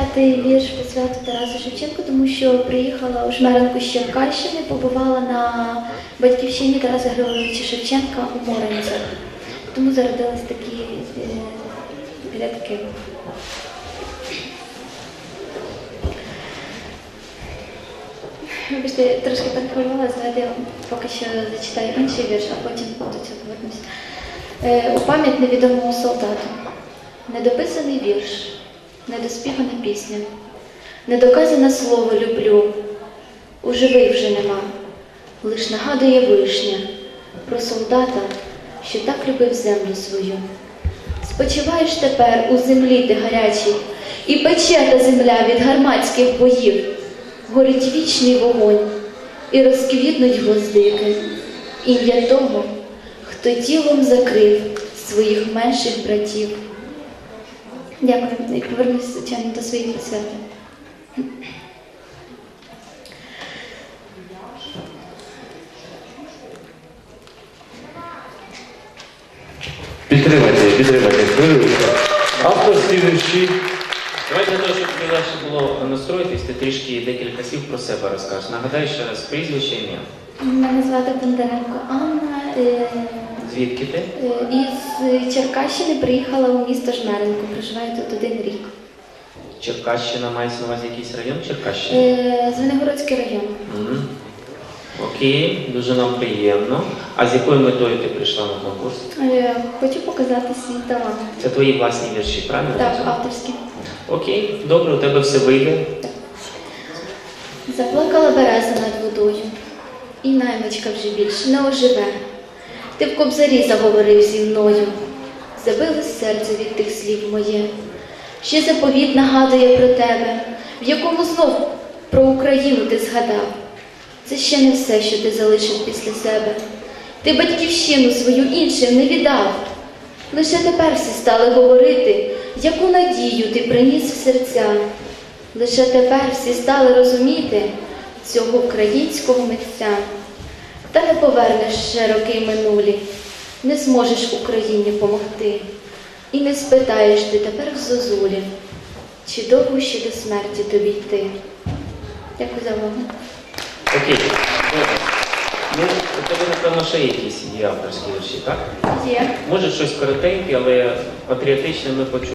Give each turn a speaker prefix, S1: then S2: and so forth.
S1: зачитати вірш по святу Тарасу Шевченку, тому що приїхала у Жмеренку з Черкащини, побувала на батьківщині Тараса Григоровича Шевченка у Моранцях. Тому зародились такі е, рядки. Вибачте, я трошки перехвилювалася, давайте я поки що зачитаю інший вірш, а потім до цього повернуся. Е, у пам'ять невідомому солдату. Недописаний вірш, недоспівана пісня, недоказане слово люблю. У живий вже нема, лиш нагадує вишня про солдата, що так любив землю свою. Спочиваєш тепер у землі ти гарячій, і пече та земля від гарматських боїв. Горить вічний вогонь, і розквітнуть гвоздики, ім'я того, хто тілом закрив своїх менших братів. Дякую, і повернуся, звичайно, до своїх присвятів.
S2: Підтримайте, підтримайте. Авторські вірші.
S3: Давай для того, щоб тобі легше було настроїтись, ти трішки декілька слів про себе розкажеш. Нагадай ще раз прізвище ім'я.
S1: Мене звати Бондаренко Анна.
S3: Звідки ти?
S1: е, Із Черкащини приїхала у місто Жмеренко, проживаю тут один рік.
S3: Черкащина мається на увазі якийсь район Черкащини?
S1: Е, Звенигородський район.
S3: Мгм. Окей, дуже нам приємно. А з якою метою ти прийшла на конкурс?
S1: Е, Хочу показати свій талант.
S3: Це твої власні вірші, правильно?
S1: Так,
S3: Тетяна?
S1: авторський.
S3: Окей, добре, у тебе все вийде.
S1: Заплакала береза над водою, і наймичка вже більше не оживе. Ти в кобзарі заговорив зі мною, забилось серце від тих слів моє. Ще заповіт нагадує про тебе, в якому знов про Україну ти згадав. Це ще не все, що ти залишив після себе. Ти батьківщину свою іншим не віддав. Лише тепер всі стали говорити, яку надію ти приніс в серця. Лише тепер всі стали розуміти цього українського митця. Та не повернеш ще роки минулі, не зможеш Україні помогти. І не спитаєш ти тепер в зозулі, чи довго ще до смерті тобі йти. Дякую за увагу.
S3: Окей. Добре. Ну, у тебе, напевно, ще якісь є авторські вірші, так?
S1: Є.
S3: Може щось коротеньке, але патріотичне ми почули.